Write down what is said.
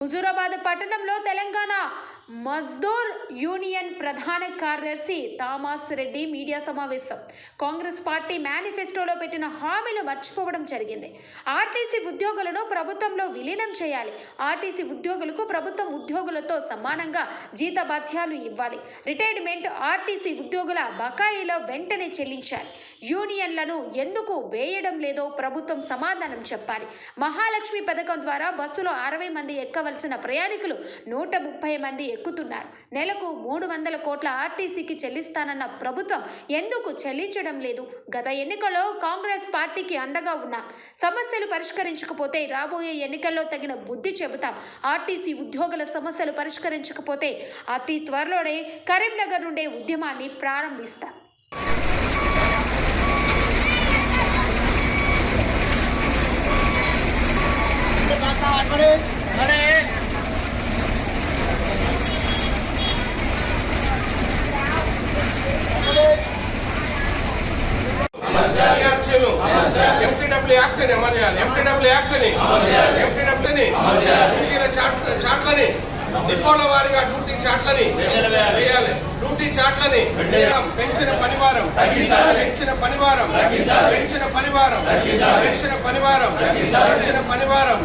హుజూరాబాద్ పట్టణంలో తెలంగాణ మజ్దూర్ యూనియన్ ప్రధాన కార్యదర్శి థామస్ రెడ్డి మీడియా సమావేశం. కాంగ్రెస్ పార్టీ మేనిఫెస్టోలో పెట్టిన హామీలు మర్చిపోవడం జరిగింది. ఆర్టీసీ ఉద్యోగులను ప్రభుత్వంలో విలీనం చేయాలి. ఆర్టీసీ ఉద్యోగులకు ప్రభుత్వం ఉద్యోగులతో సమానంగా జీతభత్యాలు ఇవ్వాలి. రిటైర్మెంట్ ఆర్టీసీ ఉద్యోగుల బకాయిలో వెంటనే చెల్లించాలి. యూనియన్లను ఎందుకు వేయడం లేదో ప్రభుత్వం సమాధానం చెప్పాలి. మహాలక్ష్మి పథకం ద్వారా బస్సులో అరవై మంది ఎక్కవలసిన ప్రయాణికులు నూట ముప్పై మంది ఎక్కుతున్నారు. నెలకు మూడు వందల కోట్ల ఆర్టీసీకి చెల్లిస్తానన్న ప్రభుత్వం ఎందుకు చెల్లించడం లేదు? గత ఎన్నికల్లో కాంగ్రెస్ పార్టీకి అండగా ఉన్నాం. సమస్యలు పరిష్కరించకపోతే రాబోయే ఎన్నికల్లో తగిన బుద్ధి చెబుతాం. ఆర్టీసీ ఉద్యోగుల సమస్యలు పరిష్కరించకపోతే అతి త్వరలోనే కరీంనగర్ నుండే ఉద్యమాన్ని ప్రారంభిస్తాం. విద్యార్థులు ఎంపీడబ్ల్యూ యాక్ట్ని అమలు చేయాలి. ఎంపీడబ్ల్యూ యాక్ట్ చాట్లని డిపోల వారిగా డ్యూటీ చాట్లని వేయాలి డ్యూటీ చాట్లని పెంచిన పనివారం పెంచిన పనివారం పెంచిన పనివారం పెంచిన పనివారం పెంచిన పనివారం.